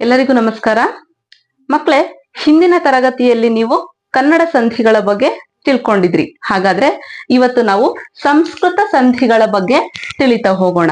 ಎಲ್ಲರಿಗೂ ನಮಸ್ಕಾರ. ಮಕ್ಕಳೇ ಹಿಂದಿನ ತರಗತಿಯಲ್ಲಿ ನೀವು ಕನ್ನಡ ಸಂಧಿಗಳ ಬಗ್ಗೆ ತಿಳ್ಕೊಂಡಿದ್ರಿ. ಹಾಗಾದ್ರೆ ಇವತ್ತು ನಾವು ಸಂಸ್ಕೃತ ಸಂಧಿಗಳ ಬಗ್ಗೆ ತಿಳಿತಾ ಹೋಗೋಣ.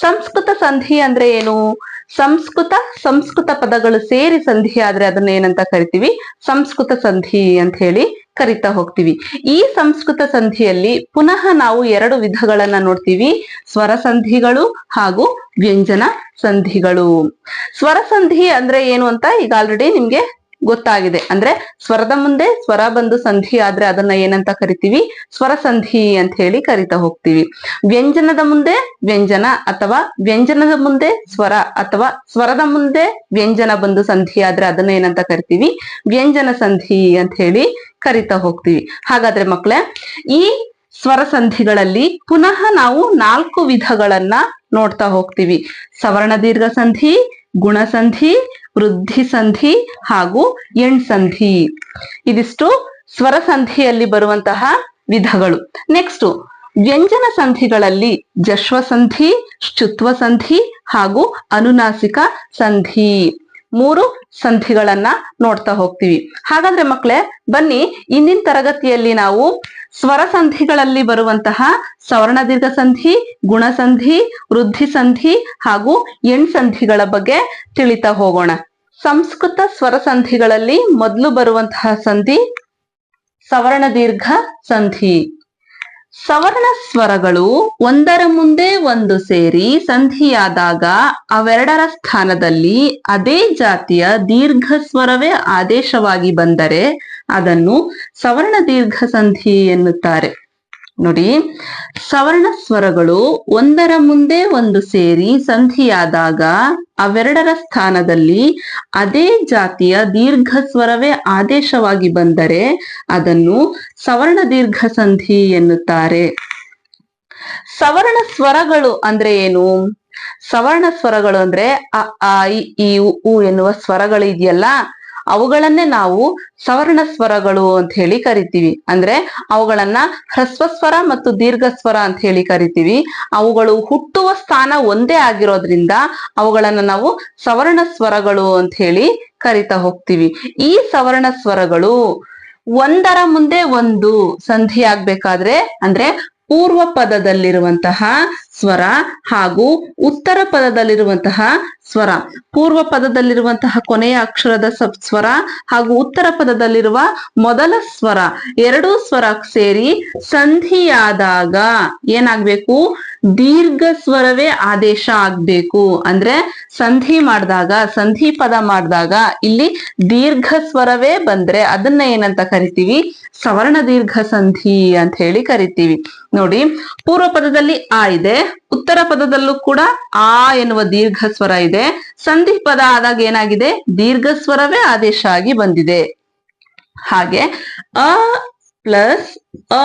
ಸಂಸ್ಕೃತ ಸಂಧಿ ಅಂದ್ರೆ ಏನು? ಸಂಸ್ಕೃತ ಸಂಸ್ಕೃತ ಪದಗಳು ಸೇರಿ ಸಂಧಿ ಆದ್ರೆ ಅದನ್ನ ಏನಂತ ಕರಿತೀವಿ? ಸಂಸ್ಕೃತ ಸಂಧಿ ಅಂತ ಹೇಳಿ ಕರಿತಾ ಹೋಗ್ತೀವಿ. ಈ ಸಂಸ್ಕೃತ ಸಂಧಿಯಲ್ಲಿ ಪುನಃ ನಾವು ಎರಡು ವಿಧಗಳನ್ನ ನೋಡ್ತೀವಿ. ಸ್ವರ ಸಂಧಿಗಳು ಹಾಗೂ ವ್ಯಂಜನ ಸಂಧಿಗಳು. ಸ್ವರ ಸಂಧಿ ಅಂದ್ರೆ ಏನು ಅಂತ ಈಗ ಆಲ್ರೆಡಿ ನಿಮ್ಗೆ ಗೊತ್ತಾಗಿದೆ. ಅಂದ್ರೆ ಸ್ವರದ ಮುಂದೆ ಸ್ವರ ಬಂದು ಸಂಧಿ ಆದ್ರೆ ಅದನ್ನ ಏನಂತ ಕರಿತೀವಿ? ಸ್ವರ ಸಂಧಿ ಅಂತ ಹೇಳಿ ಕರಿತಾ ಹೋಗ್ತೀವಿ. ವ್ಯಂಜನದ ಮುಂದೆ ವ್ಯಂಜನ ಅಥವಾ ವ್ಯಂಜನದ ಮುಂದೆ ಸ್ವರ ಅಥವಾ ಸ್ವರದ ಮುಂದೆ ವ್ಯಂಜನ ಬಂದು ಸಂಧಿ ಆದ್ರೆ ಅದನ್ನ ಏನಂತ ಕರಿತೀವಿ? ವ್ಯಂಜನ ಸಂಧಿ ಅಂತ ಹೇಳಿ ಕರಿತಾ ಹೋಗ್ತೀವಿ. ಹಾಗಾದ್ರೆ ಮಕ್ಕಳೇ ಈ ಸ್ವರ ಸಂಧಿಗಳಲ್ಲಿ ಪುನಃ ನಾವು ನಾಲ್ಕು ವಿಧಗಳನ್ನ ನೋಡ್ತಾ ಹೋಗ್ತೀವಿ. ಸವರ್ಣ ದೀರ್ಘ ಸಂಧಿ, ಗುಣಸಂಧಿ ವೃದ್ಧಿ ಸಂಧಿ ಹಾಗೂ ಎಣ್ ಸಂಧಿ. ಇದಿಷ್ಟು ಸ್ವರ ಸಂಧಿಯಲ್ಲಿ ಬರುವಂತಹ ವಿಧಗಳು. ನೆಕ್ಸ್ಟ್ ವ್ಯಂಜನ ಸಂಧಿಗಳಲ್ಲಿ ಜಶ್ವ ಸಂಧಿ ಶುತ್ವ ಸಂಧಿ ಹಾಗೂ ಅನುನಾಸಿಕ ಸಂಧಿ. ಮೂರು ಸಂಧಿಗಳನ್ನ ನೋಡ್ತಾ ಹೋಗ್ತೀವಿ. ಹಾಗಾದ್ರೆ ಮಕ್ಕಳೇ ಬನ್ನಿ ಇಂದಿನ ತರಗತಿಯಲ್ಲಿ ನಾವು ಸ್ವರ ಸಂಧಿಗಳಲ್ಲಿ ಬರುವಂತಹ ಸವರ್ಣ ದೀರ್ಘ ಸಂಧಿ ಗುಣಸಂಧಿ ವೃದ್ಧಿ ಸಂಧಿ ಹಾಗೂ ಸಂಧಿಗಳ ಬಗ್ಗೆ ತಿಳಿತಾ ಹೋಗೋಣ. ಸಂಸ್ಕೃತ ಸ್ವರ ಸಂಧಿಗಳಲ್ಲಿ ಮೊದಲು ಬರುವಂತಹ ಸಂಧಿ ಸವರ್ಣ ದೀರ್ಘ ಸಂಧಿ. ಸವರ್ಣ ಸ್ವರಗಳು ಒಂದರ ಮುಂದೆ ಒಂದು ಸೇರಿ ಸಂಧಿಯಾದಾಗ ಅವೆರಡರ ಸ್ಥಾನದಲ್ಲಿ ಅದೇ ಜಾತಿಯ ದೀರ್ಘ ಸ್ವರವೇ ಆದೇಶವಾಗಿ ಬಂದರೆ ಅದನ್ನು ಸವರ್ಣ ದೀರ್ಘ ಸಂಧಿ ಎನ್ನುತ್ತಾರೆ. ನೋಡಿ ಸವರ್ಣ ಸ್ವರಗಳು ಒಂದರ ಮುಂದೆ ಒಂದು ಸೇರಿ ಸಂಧಿಯಾದಾಗ ಅವೆರಡರ ಸ್ಥಾನದಲ್ಲಿ ಅದೇ ಜಾತಿಯ ದೀರ್ಘ ಸ್ವರವೇ ಆದೇಶವಾಗಿ ಬಂದರೆ ಅದನ್ನು ಸವರ್ಣ ದೀರ್ಘ ಸಂಧಿ ಎನ್ನುತ್ತಾರೆ. ಸವರ್ಣ ಸ್ವರಗಳು ಅಂದ್ರೆ ಏನು? ಸವರ್ಣ ಸ್ವರಗಳು ಅಂದ್ರೆ ಅ ಆ ಇ, ಈ ಉ, ಎನ್ನುವ ಸ್ವರಗಳು ಇದೆಯಲ್ಲ ಅವುಗಳನ್ನೇ ನಾವು ಸವರ್ಣ ಸ್ವರಗಳು ಅಂತ ಹೇಳಿ ಕರಿತೀವಿ. ಅಂದ್ರೆ ಅವುಗಳನ್ನ ಹ್ರಸ್ವ ಸ್ವರ ಮತ್ತು ದೀರ್ಘ ಸ್ವರ ಅಂತ ಹೇಳಿ ಕರಿತೀವಿ. ಅವುಗಳು ಹುಟ್ಟುವ ಸ್ಥಾನ ಒಂದೇ ಆಗಿರೋದ್ರಿಂದ ಅವುಗಳನ್ನ ನಾವು ಸವರ್ಣ ಸ್ವರಗಳು ಅಂತ ಹೇಳಿ ಕರಿತಾ ಹೋಗ್ತೀವಿ. ಈ ಸವರ್ಣ ಸ್ವರಗಳು ಒಂದರ ಮುಂದೆ ಒಂದು ಸಂಧಿ ಆಗ್ಬೇಕಾದ್ರೆ ಅಂದ್ರೆ ಪೂರ್ವ ಪದದಲ್ಲಿರುವಂತಹ ಸ್ವರ ಹಾಗೂ ಉತ್ತರ ಪದದಲ್ಲಿರುವಂತಹ ಸ್ವರ. ಪೂರ್ವ ಪದದಲ್ಲಿರುವಂತಹ ಕೊನೆಯ ಅಕ್ಷರದ ಸ್ವರ ಹಾಗೂ ಉತ್ತರ ಪದದಲ್ಲಿರುವ ಮೊದಲ ಸ್ವರ. ಎರಡೂ ಸ್ವರ ಸೇರಿ ಸಂಧಿಯಾದಾಗ ಏನಾಗ್ಬೇಕು? ದೀರ್ಘ ಸ್ವರವೇ ಆದೇಶ ಆಗ್ಬೇಕು. ಅಂದ್ರೆ ಸಂಧಿ ಮಾಡಿದಾಗ, ಸಂಧಿ ಪದ ಮಾಡಿದಾಗ ಇಲ್ಲಿ ದೀರ್ಘ ಸ್ವರವೇ ಬಂದ್ರೆ ಅದನ್ನ ಏನಂತ ಕರಿತೀವಿ? ಸವರ್ಣ ದೀರ್ಘ ಸಂಧಿ ಅಂತ ಹೇಳಿ ಕರಿತೀವಿ. ನೋಡಿ, ಪೂರ್ವ ಪದದಲ್ಲಿ ಆ ಇದೆ. ಉತ್ತರ ಪದದಲ್ಲೂ ಕೂಡ ಆ ಎನ್ನುವ ದೀರ್ಘ ಸ್ವರ ಇದೆ. ಸಂಧಿ ಪದ ಆದಾಗ ಏನಾಗಿದೆ? ದೀರ್ಘ ಸ್ವರವೇ ಆದೇಶ ಆಗಿ ಬಂದಿದೆ. ಹಾಗೆ ಅ ಪ್ಲಸ್ ಅ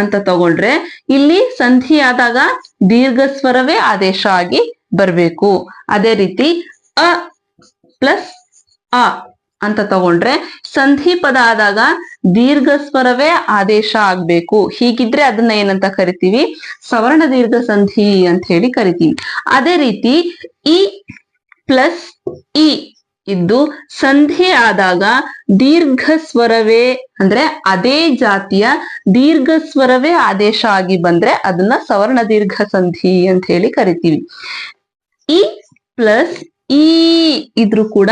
ಅಂತ ತಗೊಂಡ್ರೆ ಇಲ್ಲಿ ಸಂಧಿ ಆದಾಗ ದೀರ್ಘ ಸ್ವರವೇ ಆದೇಶ ಆಗಿ ಬರ್ಬೇಕು. ಅದೇ ರೀತಿ ಅ ಪ್ಲಸ್ ಅ ಅಂತ ತಗೊಂಡ್ರೆ ಸಂಧಿ ಪದ ಆದಾಗ ದೀರ್ಘ ಸ್ವರವೇ ಆದೇಶ ಆಗ್ಬೇಕು. ಹೀಗಿದ್ರೆ ಅದನ್ನ ಏನಂತ ಕರಿತೀವಿ? ಸವರ್ಣ ದೀರ್ಘ ಸಂಧಿ ಅಂತ ಹೇಳಿ ಕರಿತೀವಿ. ಅದೇ ರೀತಿ ಇ ಪ್ಲಸ್ ಇ ಇದ್ದು ಸಂಧಿ ಆದಾಗ ದೀರ್ಘ ಸ್ವರವೇ ಅಂದ್ರೆ ಅದೇ ಜಾತಿಯ ದೀರ್ಘ ಸ್ವರವೇ ಆದೇಶ ಆಗಿ ಬಂದ್ರೆ ಅದನ್ನ ಸವರ್ಣ ದೀರ್ಘ ಸಂಧಿ ಅಂತ ಹೇಳಿ ಕರಿತೀವಿ. ಇ ಪ್ಲಸ್ ಇ ಇದ್ರೂ ಕೂಡ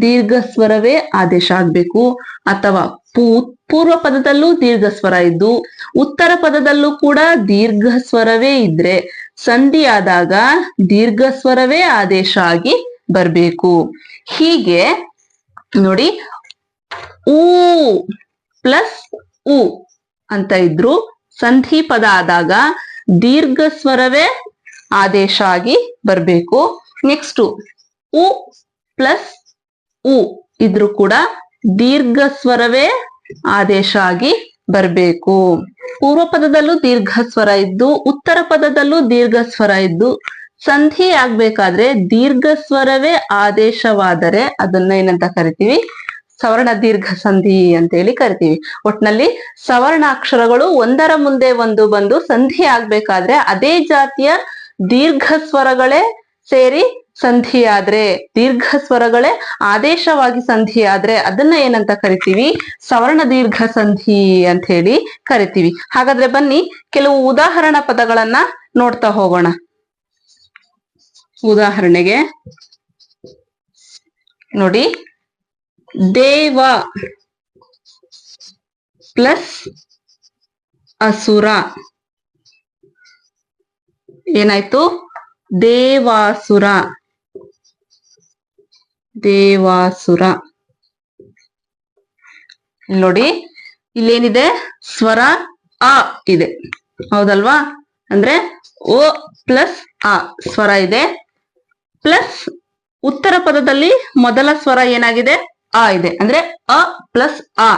ದೀರ್ಘ ಸ್ವರವೇ ಆದೇಶ ಆಗ್ಬೇಕು. ಅಥವಾ ಪೂ, ಪೂರ್ವ ಪದದಲ್ಲೂ ದೀರ್ಘ ಸ್ವರ ಇದ್ದು, ಉತ್ತರ ಪದದಲ್ಲೂ ಕೂಡ ದೀರ್ಘ ಸ್ವರವೇ ಇದ್ರೆ ಸಂಧಿ ಆದಾಗ ದೀರ್ಘ ಸ್ವರವೇ ಆದೇಶ ಆಗಿ ಬರ್ಬೇಕು. ಹೀಗೆ ನೋಡಿ, ಊ ಪ್ಲಸ್ ಉ ಅಂತ ಇದ್ರು, ಸಂಧಿ ಪದ ಆದಾಗ ದೀರ್ಘ ಸ್ವರವೇ ಆದೇಶ ಆಗಿ ಬರ್ಬೇಕು. ನೆಕ್ಸ್ಟ್, ಉ ಪ್ಲಸ್ ಉ ಇದ್ರು ಕೂಡ ದೀರ್ಘ ಸ್ವರವೇ ಆದೇಶ ಆಗಿ ಬರ್ಬೇಕು. ಪೂರ್ವ ಪದದಲ್ಲೂ ದೀರ್ಘ ಸ್ವರ ಇದ್ದು, ಉತ್ತರ ಪದದಲ್ಲೂ ದೀರ್ಘ ಸ್ವರ ಇದ್ದು, ಸಂಧಿ ಆಗ್ಬೇಕಾದ್ರೆ ದೀರ್ಘ ಸ್ವರವೇ ಆದೇಶವಾದರೆ ಅದನ್ನ ಏನಂತ ಕರಿತೀವಿ? ಸವರ್ಣ ದೀರ್ಘ ಸಂಧಿ ಅಂತ ಹೇಳಿ ಕರಿತೀವಿ. ಒಟ್ನಲ್ಲಿ ಸವರ್ಣಾಕ್ಷರಗಳು ಒಂದರ ಮುಂದೆ ಒಂದು ಬಂದು ಸಂಧಿ ಆಗ್ಬೇಕಾದ್ರೆ ಅದೇ ಜಾತಿಯ ದೀರ್ಘ ಸ್ವರಗಳೇ ಸೇರಿ ಸಂಧಿ ಆದ್ರೆ ದೀರ್ಘ ಸ್ವರಗಳೇ ಆದೇಶವಾಗಿ ಸಂಧಿ ಆದ್ರೆ ಅದನ್ನ ಏನಂತ ಕರಿತೀವಿ? ಸವರ್ಣ ದೀರ್ಘ ಸಂಧಿ ಅಂತ ಹೇಳಿ ಕರಿತೀವಿ. ಹಾಗಾದ್ರೆ ಬನ್ನಿ, ಕೆಲವು ಉದಾಹರಣ ಪದಗಳನ್ನ ನೋಡ್ತಾ ಹೋಗೋಣ. ಉದಾಹರಣೆಗೆ, ನೋಡಿ, ದೇವ ಪ್ಲಸ್ ಅಸುರ. ಏನಾಯ್ತು? ದೇವಾಸುರ. ದೇವಾಸುರ. ನೋಡಿ, ಇಲ್ಲೇನಿದೆ? ಸ್ವರ ಅ ಇದೆ. ಹೌದಲ್ವಾ? ಅಂದ್ರೆ ಓ ಪ್ಲಸ್ ಆ ಸ್ವರ ಇದೆ. ಪ್ಲಸ್ ಉತ್ತರ ಪದದಲ್ಲಿ ಮೊದಲ ಸ್ವರ ಏನಾಗಿದೆ? ಆ ಇದೆ. ಅಂದ್ರೆ ಅ ಪ್ಲಸ್ ಆ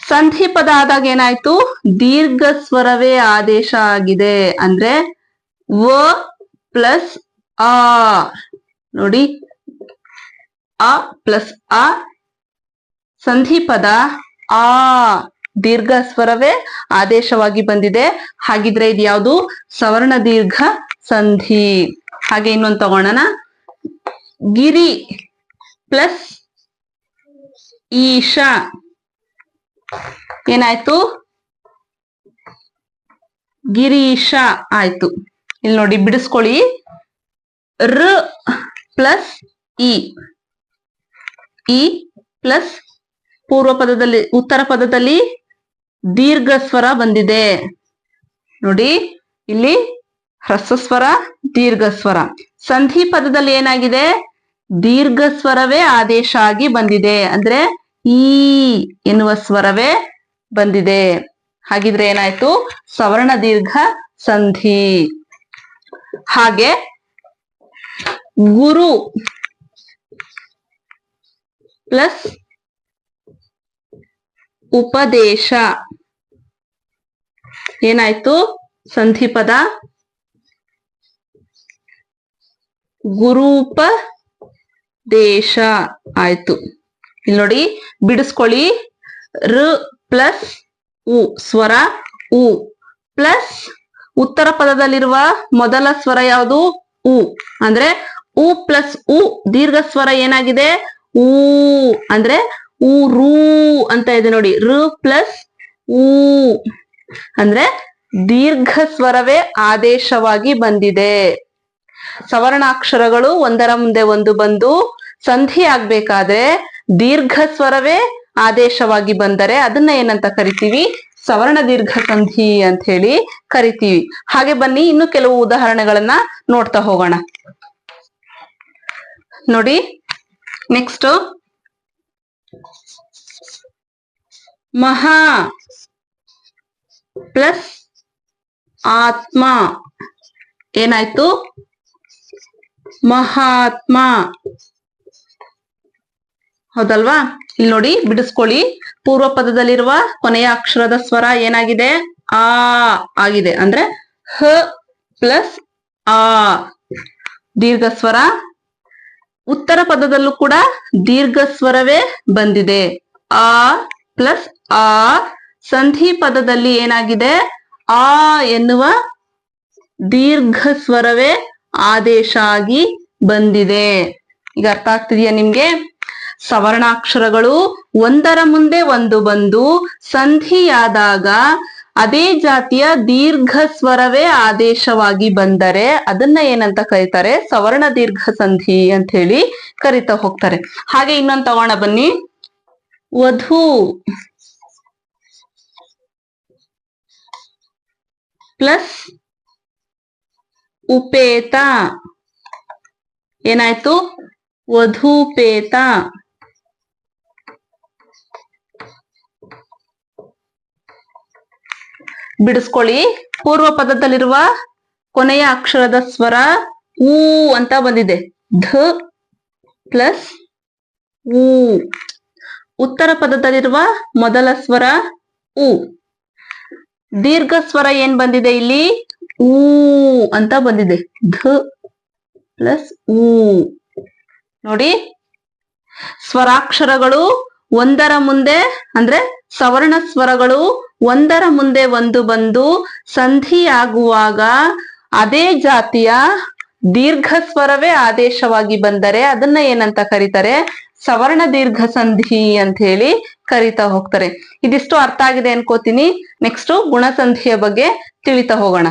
ಸಂಧಿ ಪದ ಆದಾಗ ಏನಾಯ್ತು? ದೀರ್ಘ ಸ್ವರವೇ ಆದೇಶ ಆಗಿದೆ. ಅಂದ್ರೆ ವ ಪ್ಲಸ್ ಆ ನೋಡಿ ಅ ಪ್ಲಸ್ ಅ ಸಂಧಿ ಪದ ಆ. ದೀರ್ಘ ಸ್ವರವೇ ಆದೇಶವಾಗಿ ಬಂದಿದೆ. ಹಾಗಿದ್ರೆ ಇದು ಯಾವುದು ಸವರ್ಣ ದೀರ್ಘ ಸಂಧಿ. ಹಾಗೆ ಇನ್ನೊಂದು ತಗೋಣ ಗಿರಿ ಪ್ಲಸ್ ಈಶಾ. ಏನಾಯ್ತು? ಗಿರೀಶ ಆಯ್ತು. ಇಲ್ಲಿ ನೋಡಿ ಬಿಡಿಸ್ಕೊಳ್ಳಿ. ರ ಪ್ಲಸ್ ಇ. ಇ ಪ್ಲಸ್ ಪೂರ್ವ ಪದದಲ್ಲಿ, ಉತ್ತರ ಪದದಲ್ಲಿ ದೀರ್ಘ ಸ್ವರ ಬಂದಿದೆ. ನೋಡಿ, ಇಲ್ಲಿ ಹ್ರಸ್ವಸ್ವರ ದೀರ್ಘ ಸ್ವರ ಸಂಧಿ ಪದದಲ್ಲಿ ಏನಾಗಿದೆ? ದೀರ್ಘ ಸ್ವರವೇ ಆದೇಶ ಆಗಿ ಬಂದಿದೆ. ಅಂದ್ರೆ ಈ ಎನ್ನುವ ಸ್ವರವೇ ಬಂದಿದೆ. ಹಾಗಿದ್ರೆ ಏನಾಯ್ತು? ಸವರ್ಣ ದೀರ್ಘ ಸಂಧಿ. ಹಾಗೆ ಗುರು ಪ್ಲಸ್ ಉಪದೇಶ. ಏನಾಯ್ತು? ಸಂಧಿಪದ. ಗುರೂಪ ದೇಶ ಆಯ್ತು. ಇಲ್ಲಿ ನೋಡಿ, ಬಿಡಿಸ್ಕೊಳ್ಳಿ. ರ ಪ್ಲಸ್ ಉ, ಸ್ವರ ಉ. ಪ್ಲಸ್ ಉತ್ತರ ಪದದಲ್ಲಿರುವ ಮೊದಲ ಸ್ವರ ಯಾವುದು? ಉ. ಅಂದ್ರೆ ಉ ಪ್ಲಸ್ ಉ ದೀರ್ಘ ಸ್ವರ ಏನಾಗಿದೆ? ಊ ಅಂದ್ರೆ ಊ, ರೂ ಅಂತ ಇದೆ ನೋಡಿ. ರು ಪ್ಲಸ್ ಊ ಅಂದ್ರೆ ದೀರ್ಘ ಸ್ವರವೇ ಆದೇಶವಾಗಿ ಬಂದಿದೆ. ಸವರ್ಣಾಕ್ಷರಗಳು ಒಂದರ ಮುಂದೆ ಒಂದು ಬಂದು ಸಂಧಿ ಆಗ್ಬೇಕಾದ್ರೆ ದೀರ್ಘ ಸ್ವರವೇ ಆದೇಶವಾಗಿ ಬಂದರೆ ಅದನ್ನ ಏನಂತ ಕರಿತೀವಿ? ಸವರ್ಣ ದೀರ್ಘ ಸಂಧಿ ಅಂತ ಹೇಳಿ ಕರಿತೀವಿ. ಹಾಗೆ ಬನ್ನಿ, ಇನ್ನು ಕೆಲವು ಉದಾಹರಣೆಗಳನ್ನ ನೋಡ್ತಾ ಹೋಗೋಣ. ನೋಡಿ ನೆಕ್ಸ್ಟ್ ಮಹಾ ಪ್ಲಸ್ ಆತ್ಮ. ಏನಾಯ್ತು? ಮಹಾತ್ಮ. ಹೌದಲ್ವಾ? ಇಲ್ಲಿ ನೋಡಿ, ಬಿಡಿಸ್ಕೊಳ್ಳಿ. ಪೂರ್ವ ಪದದಲ್ಲಿರುವ ಕೊನೆಯ ಅಕ್ಷರದ ಸ್ವರ ಏನಾಗಿದೆ? ಆ ಆಗಿದೆ. ಅಂದ್ರೆ ಹ ಪ್ಲಸ್ ಆ. ದೀರ್ಘ ಸ್ವರ ಉತ್ತರ ಪದದಲ್ಲೂ ಕೂಡ ದೀರ್ಘ ಸ್ವರವೇ ಬಂದಿದೆ. ಆ ಪ್ಲಸ್ ಆ ಸಂಧಿ ಪದದಲ್ಲಿ ಏನಾಗಿದೆ? ಆ ಎನ್ನುವ ದೀರ್ಘ ಸ್ವರವೇ ಆದೇಶ ಆಗಿ ಬಂದಿದೆ. ಈಗ ಅರ್ಥ ಆಗ್ತಿದೆಯಾ ನಿಮ್ಗೆ? ಸವರ್ಣಾಕ್ಷರಗಳು ಒಂದರ ಮುಂದೆ ಒಂದು ಬಂದು ಸಂಧಿಯಾದಾಗ ಅದೇ ಜಾತಿಯ ದೀರ್ಘ ಸ್ವರವೇ ಆದೇಶವಾಗಿ ಬಂದರೆ ಅದನ್ನ ಏನಂತ ಕರೀತಾರೆ? ಸವರ್ಣ ದೀರ್ಘ ಸಂಧಿ ಅಂತ ಹೇಳಿ ಕರಿತಾ ಹೋಗ್ತಾರೆ. ಹಾಗೆ ಇನ್ನೊಂದು ತಗೋಣ ಬನ್ನಿ. ವಧು ಪ್ಲಸ್ ಉಪೇತ. ಏನಾಯ್ತು? ವಧೂಪೇತ. ಬಿಡಿಸ್ಕೊಳ್ಳಿ. ಪೂರ್ವ ಪದದಲ್ಲಿರುವ ಕೊನೆಯ ಅಕ್ಷರದ ಸ್ವರ ಊ ಅಂತ ಬಂದಿದೆ. ಧ ಪ್ಲಸ್ ಊ. ಉತ್ತರ ಪದದಲ್ಲಿರುವ ಮೊದಲ ಸ್ವರ ಉ ದೀರ್ಘ ಸ್ವರ ಏನ್ ಬಂದಿದೆ ಇಲ್ಲಿ? ಊ ಅಂತ ಬಂದಿದೆ. ಧ ಪ್ಲಸ್ ಊ. ನೋಡಿ. ಸ್ವರಾಕ್ಷರಗಳು ಒಂದರ ಮುಂದೆ ಅಂದ್ರೆ ಸವರ್ಣ ಸ್ವರಗಳು ಒಂದರ ಮುಂದೆ ಒಂದು ಬಂದು ಸಂಧಿಯಾಗುವಾಗ ಅದೇ ಜಾತಿಯ ದೀರ್ಘ ಸ್ವರವೇ ಆದೇಶವಾಗಿ ಬಂದರೆ ಅದನ್ನ ಏನಂತ ಕರೀತಾರೆ? ಸವರ್ಣ ದೀರ್ಘ ಸಂಧಿ ಅಂತ ಹೇಳಿ ಕರಿತಾ ಹೋಗ್ತಾರೆ. ಇದಿಷ್ಟು ಅರ್ಥ ಆಗಿದೆ ಅನ್ಕೋತೀನಿ. ನೆಕ್ಸ್ಟ್ ಗುಣಸಂಧಿಯ ಬಗ್ಗೆ ತಿಳಿತಾ ಹೋಗೋಣ.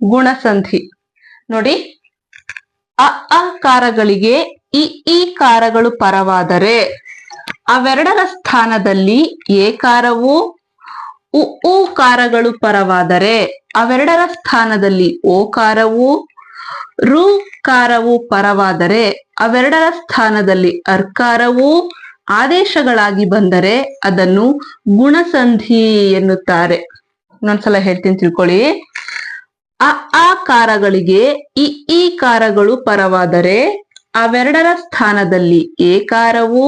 ಗುಣಸಂಧಿ. ನೋಡಿ, ಅ ಅ ಕಾರಗಳಿಗೆ ಇ, ಈ ಕಾರಗಳು ಪರವಾದರೆ, ಅವೆರಡರ ಸ್ಥಾನದಲ್ಲಿ ಏಕಾರವು ಉ ಕಾರಗಳು ಪರವಾದರೆ ಅವೆರಡರ ಸ್ಥಾನದಲ್ಲಿ ಓಕಾರವು ರುಕಾರವು ಪರವಾದರೆ ಅವೆರಡರ ಸ್ಥಾನದಲ್ಲಿ ಅರ್ಕಾರವು ಆದೇಶಗಳಾಗಿ ಬಂದರೆ ಅದನ್ನು ಗುಣಸಂಧಿ ಎನ್ನುತ್ತಾರೆ. ಇನ್ನೊಂದ್ಸಲ ಹೇಳ್ತೀನಿ ತಿಳ್ಕೊಳ್ಳಿ. ಅ, ಆ ಕಾರಗಳಿಗೆ ಇ, ಈ ಕಾರಗಳು ಪರವಾದರೆ ಅವೆರಡರ ಸ್ಥಾನದಲ್ಲಿ ಏಕಾರವು,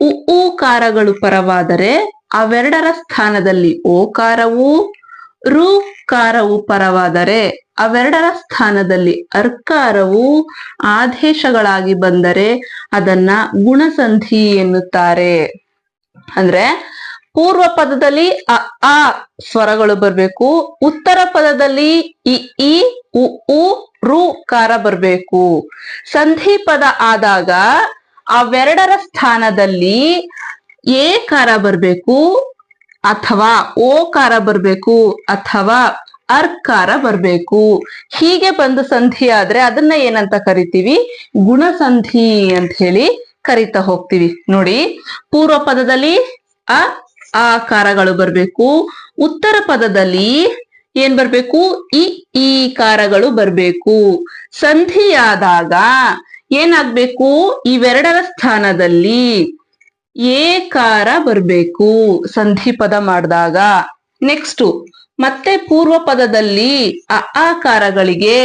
ಉ ಉ ಕಾರಗಳು ಪರವಾದರೆ ಅವೆರಡರ ಸ್ಥಾನದಲ್ಲಿ ಓಕಾರವು ರುಕಾರವು ಪರವಾದರೆ ಅವೆರಡರ ಸ್ಥಾನದಲ್ಲಿ ಅರ್ಕಾರವು ಆದೇಶಗಳಾಗಿ ಬಂದರೆ ಅದನ್ನ ಗುಣಸಂಧಿ ಎನ್ನುತ್ತಾರೆ. ಅಂದ್ರೆ ಪೂರ್ವ ಪದದಲ್ಲಿ ಅ, ಆ ಸ್ವರಗಳು ಬರ್ಬೇಕು, ಉತ್ತರ ಪದದಲ್ಲಿ ಇ ಇ, ಉ ಉ ರು ಕಾರ ಬರ್ಬೇಕು. ಸಂಧಿ ಪದ ಆದಾಗ ಅವೆರಡರ ಸ್ಥಾನದಲ್ಲಿ ಏ ಕಾರ ಬರ್ಬೇಕು ಅಥವಾ ಓ ಕಾರ ಬರ್ಬೇಕು ಅಥವಾ ಅರ್ಕಾರ ಬರ್ಬೇಕು. ಹೀಗೆ ಬಂದು ಸಂಧಿ ಆದ್ರೆ ಅದನ್ನ ಏನಂತ ಕರಿತೀವಿ? ಗುಣಸಂಧಿ ಅಂತ ಹೇಳಿ ಕರಿತಾ ಹೋಗ್ತೀವಿ. ನೋಡಿ, ಪೂರ್ವ ಪದದಲ್ಲಿ ಅ ಆಕಾರಗಳು ಬರ್ಬೇಕು. ಉತ್ತರ ಪದದಲ್ಲಿ ಏನ್ ಬರ್ಬೇಕು? ಇ, ಈ ಕಾರಗಳು ಬರ್ಬೇಕು. ಸಂಧಿಯಾದಾಗ ಏನಾಗ್ಬೇಕು? ಇವೆರಡರ ಸ್ಥಾನದಲ್ಲಿ ಏಕಾರ ಬರ್ಬೇಕು ಸಂಧಿ ಪದ ಮಾಡಿದಾಗ. ನೆಕ್ಸ್ಟ್ ಮತ್ತೆ ಪೂರ್ವ ಪದದಲ್ಲಿ ಅ, ಆಕಾರಗಳಿಗೆ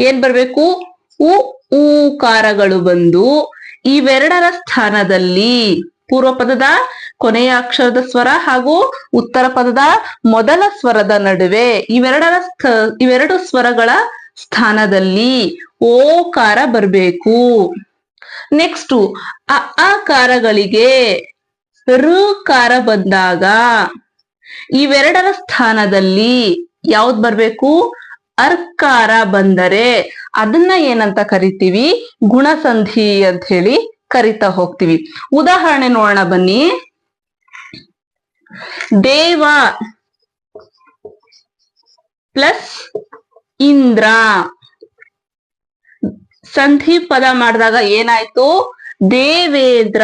ಏನ್ ಬರ್ಬೇಕು? ಉ, ಊಕಾರಗಳು ಬಂದು ಇವೆರಡರ ಸ್ಥಾನದಲ್ಲಿ ಪೂರ್ವ ಪದದ ಕೊನೆಯ ಅಕ್ಷರದ ಸ್ವರ ಹಾಗೂ ಉತ್ತರ ಪದದ ಮೊದಲ ಸ್ವರದ ನಡುವೆ ಇವೆರಡರ ಸ್ಥ, ಇವೆರಡು ಸ್ವರಗಳ ಸ್ಥಾನದಲ್ಲಿ ಓಕಾರ ಬರ್ಬೇಕು. ನೆಕ್ಸ್ಟ್ ಅ ಆಕಾರಗಳಿಗೆ ಋಕಾರ ಬಂದಾಗ ಇವೆರಡರ ಸ್ಥಾನದಲ್ಲಿ ಯಾವ್ದ್ ಬರ್ಬೇಕು? ಅರ್ಕಾರ ಬಂದರೆ ಅದನ್ನ ಏನಂತ ಕರಿತೀವಿ? ಗುಣಸಂಧಿ ಅಂತ ಹೇಳಿ ಕರಿತಾ ಹೋಗ್ತೀವಿ. ಉದಾಹರಣೆ ನೋಡೋಣ ಬನ್ನಿ. ದೇವ ಪ್ಲಸ್ ಇಂದ್ರ. ಸಂಧಿ ಪದ ಮಾಡಿದಾಗ ಏನಾಯ್ತು? ದೇವೇಂದ್ರ.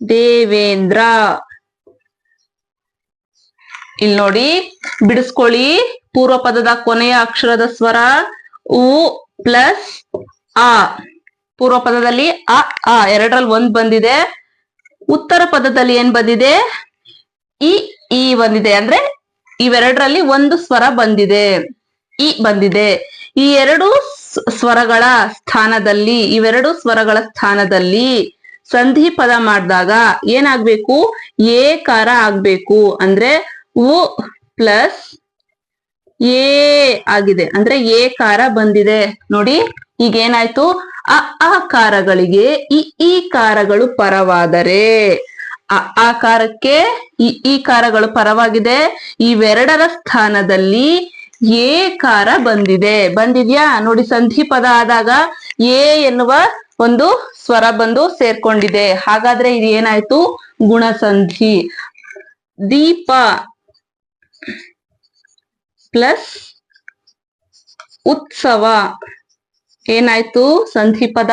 ದೇವೇಂದ್ರ. ಇಲ್ಲಿ ನೋಡಿ, ಬಿಡಿಸ್ಕೊಳ್ಳಿ. ಪೂರ್ವ ಪದದ ಕೊನೆಯ ಅಕ್ಷರದ ಸ್ವರ ಉ ಪ್ಲಸ್ ಆ. ಪೂರ್ವ ಪದದಲ್ಲಿ ಅ, ಆ, ಎರಡರಲ್ಲಿ ಒಂದ್ ಬಂದಿದೆ. ಉತ್ತರ ಪದದಲ್ಲಿ ಏನ್ ಬಂದಿದೆ? ಇ, ಈ ಬಂದಿದೆ. ಅಂದ್ರೆ ಇವೆರಡರಲ್ಲಿ ಒಂದು ಸ್ವರ ಬಂದಿದೆ. ಇ ಬಂದಿದೆ. ಈ ಎರಡು ಸ್ವರಗಳ ಸ್ಥಾನದಲ್ಲಿ, ಇವೆರಡು ಸ್ವರಗಳ ಸ್ಥಾನದಲ್ಲಿ ಸಂಧಿ ಪದ ಮಾಡಿದಾಗ ಏನಾಗ್ಬೇಕು? ಏಕಾರ ಆಗ್ಬೇಕು. ಅಂದ್ರೆ ಉ ಪ್ಲಸ್ ಏ ಆಗಿದೆ. ಅಂದ್ರೆ ಏಕಾರ ಬಂದಿದೆ. ನೋಡಿ ಈಗ ಏನಾಯ್ತು ಅ, ಆಕಾರಗಳಿಗೆ ಇ, ಈ ಕಾರಗಳು ಪರವಾದರೆ. ಅ, ಆಕಾರಕ್ಕೆ ಇ, ಈ ಕಾರಗಳು ಪರವಾಗಿದೆ. ಇವೆರಡರ ಸ್ಥಾನದಲ್ಲಿ ಏಕಾರ ಬಂದಿದೆ. ಬಂದಿದ್ಯಾ? ನೋಡಿ ಸಂಧಿ ಪದ ಆದಾಗ ಏ ಎನ್ನುವ ಒಂದು ಸ್ವರ ಬಂದು ಸೇರ್ಕೊಂಡಿದೆ. ಹಾಗಾದ್ರೆ ಇದು ಏನಾಯ್ತು? ಗುಣಸಂಧಿ. ದೀಪ ಪ್ಲಸ್ ಉತ್ಸವ. ಏನಾಯ್ತು? ಸಂಧಿ ಪದ?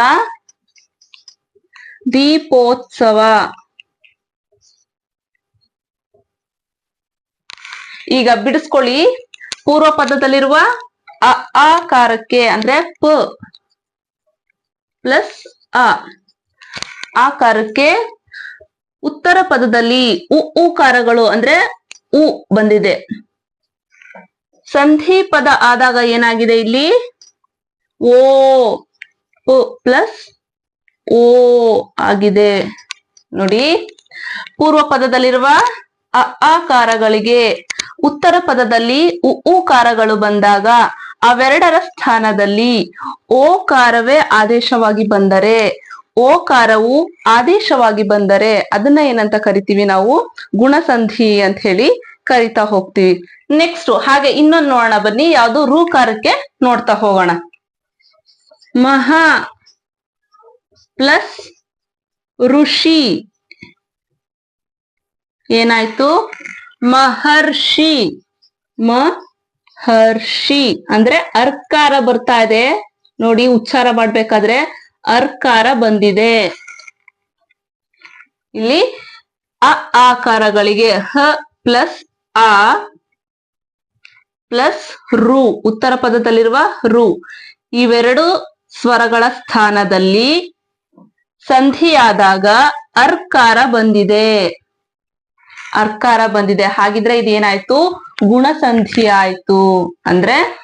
ದೀಪೋತ್ಸವ. ಈಗ ಬಿಡಿಸ್ಕೊಳ್ಳಿ. ಪೂರ್ವ ಪದದಲ್ಲಿರುವ ಅ, ಆಕಾರಕ್ಕೆ ಅಂದ್ರೆ ಪ ಪ್ಲಸ್ ಅ. ಆಕಾರಕ್ಕೆ ಉತ್ತರ ಪದದಲ್ಲಿ ಉ, ಉಕಾರಗಳು ಅಂದ್ರೆ ಉ ಬಂದಿದೆ. ಸಂಧಿ ಪದ ಆದಾಗ ಏನಾಗಿದೆ ಇಲ್ಲಿ? ಓ ಪ್ಲಸ್ ಓ ಆಗಿದೆ. ನೋಡಿ, ಪೂರ್ವ ಪದದಲ್ಲಿರುವ ಅ ಕಾರಗಳಿಗೆ ಉತ್ತರ ಪದದಲ್ಲಿ ಉ ಕಾರಗಳು ಬಂದಾಗ ಅವೆರಡರ ಸ್ಥಾನದಲ್ಲಿ ಓಕಾರವೇ ಆದೇಶವಾಗಿ ಬಂದರೆ, ಓಕಾರವು ಆದೇಶವಾಗಿ ಬಂದರೆ ಅದನ್ನ ಏನಂತ ಕರಿತೀವಿ ನಾವು? ಗುಣಸಂಧಿ ಅಂತ ಹೇಳಿ ಕರಿತಾ ಹೋಗ್ತೀವಿ. ನೆಕ್ಸ್ಟ್ ಹಾಗೆ ಇನ್ನೊಂದು ನೋಡೋಣ ಬನ್ನಿ, ಯಾವುದು? ರೂಕಾರಕ್ಕೆ ನೋಡ್ತಾ ಹೋಗೋಣ. ಮಹಾ ಪ್ಲಸ್ ಋಷಿ. ಏನಾಯ್ತು? ಮಹರ್ಷಿ. ಮ ಹರ್ಷಿ ಅಂದ್ರೆ ಅರ್ಕಾರ ಬರ್ತಾ ಇದೆ. ನೋಡಿ ಉಚ್ಚಾರ ಮಾಡ್ಬೇಕಾದ್ರೆ ಅರ್ಕಾರ ಬಂದಿದೆ. ಇಲ್ಲಿ ಅ ಆಕಾರಗಳಿಗೆ ಹ ಪ್ಲಸ್ ಆ ಪ್ಲಸ್ ರು. ಉತ್ತರ ಪದದಲ್ಲಿರುವ ರು. ಇವೆರಡು ಸ್ವರಗಳ ಸ್ಥಾನದಲ್ಲಿ ಸಂಧಿಯಾದಾಗ ಅರ್ಕಾರ ಬಂದಿದೆ. ಅರ್ಕಾರ ಬಂದಿದೆ. ಹಾಗಿದ್ರೆ ಇದೇನಾಯ್ತು? ಗುಣಸಂಧಿ ಆಯ್ತು. ಅಂದ್ರೆ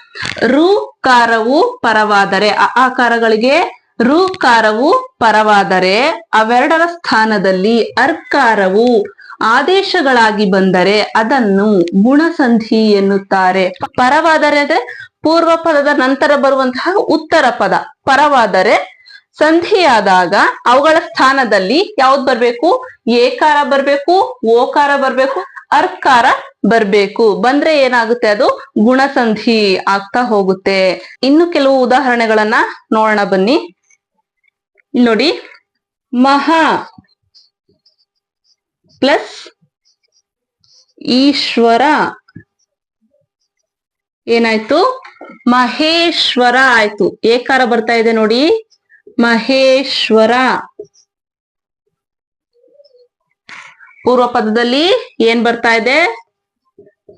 ರುಕಾರವು ಪರವಾದರೆ ಅ ಆಕಾರಗಳಿಗೆ ರುಕಾರವು ಪರವಾದರೆ, ಅವೆರಡರ ಸ್ಥಾನದಲ್ಲಿ ಅರ್ಕಾರವು ಆದೇಶಗಳಾಗಿ ಬಂದರೆ ಅದನ್ನು ಗುಣಸಂಧಿ ಎನ್ನುತ್ತಾರೆ. ಪರವಾದರೆ ಅಂದ್ರೆ ಪೂರ್ವ ಪದದ ನಂತರ ಬರುವಂತಹ ಉತ್ತರ ಪದ. ಪರವಾದರೆ ಸಂಧಿಯಾದಾಗ ಅವುಗಳ ಸ್ಥಾನದಲ್ಲಿ ಯಾವ್ದು ಬರ್ಬೇಕು? ಏಕಾರ ಬರ್ಬೇಕು, ಓಕಾರ ಬರ್ಬೇಕು, ಅರ್ಕಾರ ಬರ್ಬೇಕು. ಬಂದ್ರೆ ಏನಾಗುತ್ತೆ ಅದು? ಗುಣಸಂಧಿ ಆಗ್ತಾ ಹೋಗುತ್ತೆ. ಇನ್ನು ಕೆಲವು ಉದಾಹರಣೆಗಳನ್ನ ನೋಡೋಣ ಬನ್ನಿ. ನೋಡಿ, ಮಹಾ ಪ್ಲಸ್ ಈಶ್ವರ. ಏನಾಯ್ತು? ಮಹೇಶ್ವರ ಆಯ್ತು. ಏಕಾರ ಬರ್ತಾ ಇದೆ ನೋಡಿ. ಮಹೇಶ್ವರ. ಪೂರ್ವ ಪದದಲ್ಲಿ ಏನ್ ಬರ್ತಾ ಇದೆ?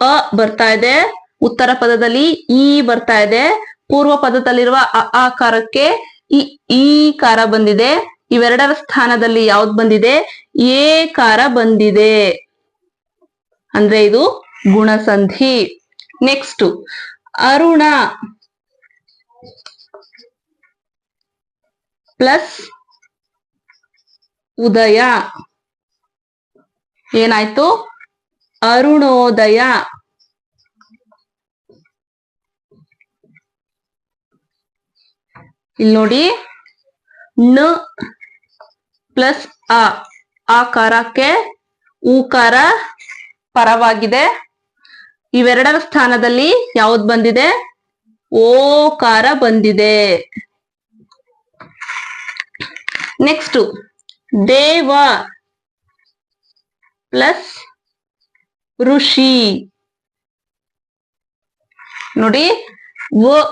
ಅ ಬರ್ತಾ ಇದೆ. ಉತ್ತರ ಪದದಲ್ಲಿ ಈ ಬರ್ತಾ ಇದೆ. ಪೂರ್ವ ಪದದಲ್ಲಿರುವ ಅ ಆಕಾರಕ್ಕೆ ಈ ಈ ಕಾರ ಬಂದಿದೆ. ಇವೆರಡರ ಸ್ಥಾನದಲ್ಲಿ ಯಾವ್ದು ಬಂದಿದೆ? ಏ ಕಾರ ಬಂದಿದೆ. ಅಂದ್ರೆ ಇದು ಗುಣಸಂಧಿ. ನೆಕ್ಸ್ಟ್ ಅರುಣ. ಪ್ಲಸ್ ಉದಯ. ಏನಾಯ್ತು? ಅರುಣೋದಯ. ಇಲ್ಲಿ ನೋಡಿ. ನ ಪ್ಲಸ್ ಅ. ಆಕಾರಕ್ಕೆ ಊಕಾರ ಪರವಾಗಿದೆ. ಇವೆರಡರ ಸ್ಥಾನದಲ್ಲಿ ಯಾವ್ದು ಬಂದಿದೆ? ಓಕಾರ ಬಂದಿದೆ. ನೆಕ್ಸ್ಟ್ ದೇವ ಪ್ಲಸ್ ಋಷಿ ನೋಡಿ, ವ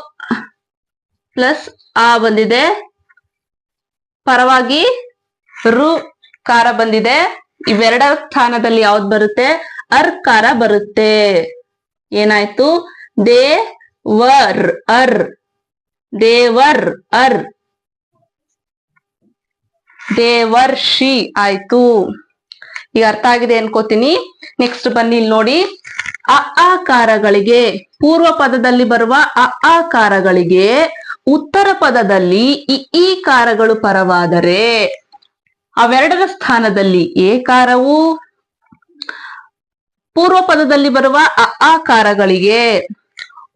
ಪ್ಲಸ್ ಆ ಬಂದಿದೆ. ಪರವಾಗಿ ರು ಕಾರ ಬಂದಿದೆ. ಇವೆರಡರ ಸ್ಥಾನದಲ್ಲಿ ಯಾವ್ದು ಬರುತ್ತೆ? ಅರ್ಕಾರ ಬರುತ್ತೆ. ಏನಾಯ್ತು? ದೇ ವರ್ ಅರ್. ದೇವರ್, ಅರ್. ದೇವರ್ಷಿ. ಆಯ್ತು. ಈಗ ಅರ್ಥ ಆಗಿದೆ ಅನ್ಕೋತೀನಿ. ನೆಕ್ಸ್ಟ್ ಬನ್ನಿ ಇಲ್ಲಿ ನೋಡಿ. ಅ, ಆಕಾರಗಳಿಗೆ, ಪೂರ್ವ ಪದದಲ್ಲಿ ಬರುವ ಅ, ಆಕಾರಗಳಿಗೆ ಉತ್ತರ ಪದದಲ್ಲಿ ಇ, ಈ ಕಾರಗಳು ಪರವಾದರೆ ಅವೆರಡರ ಸ್ಥಾನದಲ್ಲಿ ಏಕಾರವು ಪೂರ್ವ ಪದದಲ್ಲಿ ಬರುವ ಅ, ಆಕಾರಗಳಿಗೆ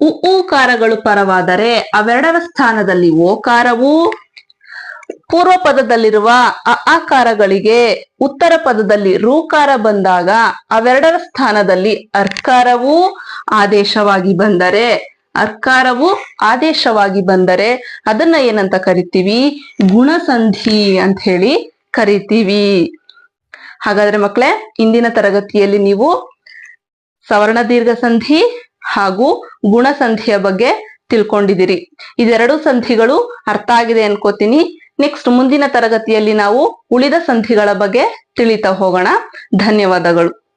ಉ ಕಾರಗಳು ಪರವಾದರೆ ಅವೆರಡರ ಸ್ಥಾನದಲ್ಲಿ ಓಕಾರವು ಪೂರ್ವ ಪದದಲ್ಲಿರುವ ಆಕಾರಗಳಿಗೆ ಉತ್ತರ ಪದದಲ್ಲಿ ರೂಕಾರ ಬಂದಾಗ ಅವೆರಡರ ಸ್ಥಾನದಲ್ಲಿ ಅರ್ಕಾರವೂ ಆದೇಶವಾಗಿ ಬಂದರೆ, ಅರ್ಕಾರವು ಆದೇಶವಾಗಿ ಬಂದರೆ ಅದನ್ನ ಏನಂತ ಕರಿತೀವಿ? ಗುಣಸಂಧಿ ಅಂತ ಹೇಳಿ ಕರಿತೀವಿ. ಹಾಗಾದ್ರೆ ಮಕ್ಕಳೇ ಇಂದಿನ ತರಗತಿಯಲ್ಲಿ ನೀವು ಸವರ್ಣ ದೀರ್ಘ ಸಂಧಿ ಹಾಗೂ ಗುಣಸಂಧಿಯ ಬಗ್ಗೆ ತಿಳ್ಕೊಂಡಿದ್ದೀರಿ. ಇದೆರಡು ಸಂಧಿಗಳು ಅರ್ಥ ಆಗಿದೆ ಅನ್ಕೋತೀನಿ. ನೆಕ್ಸ್ಟ್ ಮುಂದಿನ ತರಗತಿಯಲ್ಲಿ ನಾವು ಉಳಿದ ಸಂಧಿಗಳ ಬಗ್ಗೆ ತಿಳಿತಾ ಹೋಗೋಣ. ಧನ್ಯವಾದಗಳು.